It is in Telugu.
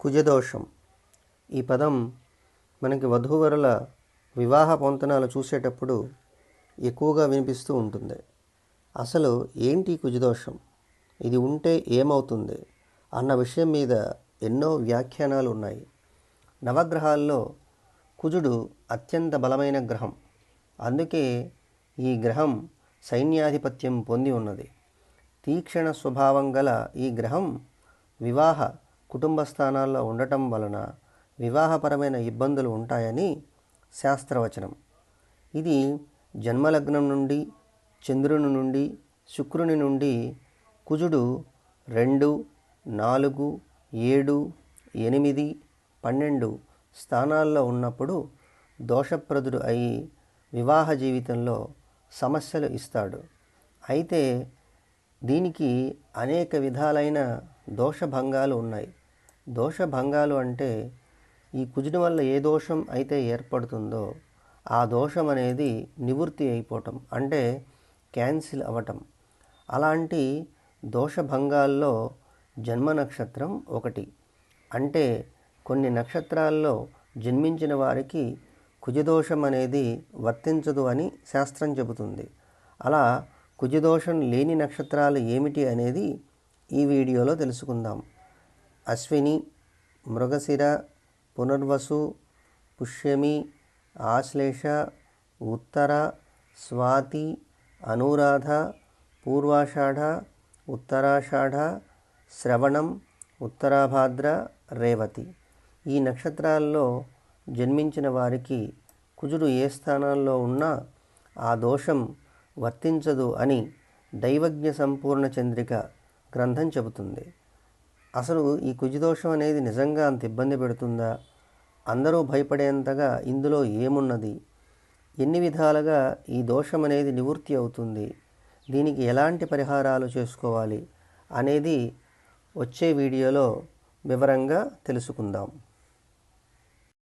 కుజదోషం. ఈ పదం మనకి వధూవరుల వివాహ పొంతనాలు చూసేటప్పుడు ఎక్కువగా వినిపిస్తూ ఉంటుంది. అసలు ఏంటి కుజదోషం? ఇది ఉంటే ఏమవుతుంది? అన్న విషయం మీద ఎన్నో వ్యాఖ్యానాలు ఉన్నాయి. నవగ్రహాల్లో కుజుడు అత్యంత బలమైన గ్రహం. అందుకే ఈ గ్రహం సైన్యాధిపత్యం పొంది ఉన్నది. తీక్షణ స్వభావం గల ఈ గ్రహం వివాహ కుటుంబ స్థానాల్లో ఉండటం వలన వివాహపరమైన ఇబ్బందులు ఉంటాయని శాస్త్రవచనం. ఇది జన్మలగ్నం నుండి చంద్రుని నుండి శుక్రుని నుండి కుజుడు రెండు నాలుగు ఏడు ఎనిమిది పన్నెండు స్థానాల్లో ఉన్నప్పుడు దోషప్రదుడు అయి వివాహ జీవితంలో సమస్యలు ఇస్తాడు. అయితే దీనికి అనేక విధాలైన దోషభంగాలు ఉన్నాయి. దోషభంగాలు అంటే ఈ కుజుని వల్ల ఏ దోషం అయితే ఏర్పడుతుందో ఆ దోషం అనేది నివృత్తి అయిపోవటం అంటే క్యాన్సిల్ అవ్వటం. అలాంటి దోషభంగాల్లో జన్మ నక్షత్రం ఒకటి. అంటే కొన్ని నక్షత్రాల్లో జన్మించిన వారికి కుజదోషం అనేది వర్తించదు అని శాస్త్రం చెబుతుంది. అలా కుజదోషం లేని నక్షత్రాలు ఏమిటి అనేది ఈ వీడియోలో తెలుసుకుందాం. అశ్విని మృగశిర పునర్వసు పుష్యమి ఆశ్లేష ఉత్తర స్వాతి అనురాధ పూర్వాషాఢ ఉత్తరాషాఢ శ్రవణం ఉత్తరాభాద్ర రేవతి. ఈ నక్షత్రాల్లో జన్మించిన వారికి కుజుడు ఏ స్థానాల్లో ఉన్నా ఆ దోషం వర్తించదు అని దైవజ్ఞ సంపూర్ణ చంద్రిక గ్రంథం చెబుతుంది. అసలు ఈ కుజదోషం అనేది నిజంగా అంత ఇబ్బంది పెడుతుందా? అందరూ భయపడేంతగా ఇందులో ఏమున్నది? ఎన్ని విధాలుగా ఈ దోషం అనేది నివృత్తి అవుతుంది? దీనికి ఎలాంటి పరిహారాలు చేసుకోవాలి? అనేది వచ్చే వీడియోలో వివరంగా తెలుసుకుందాం.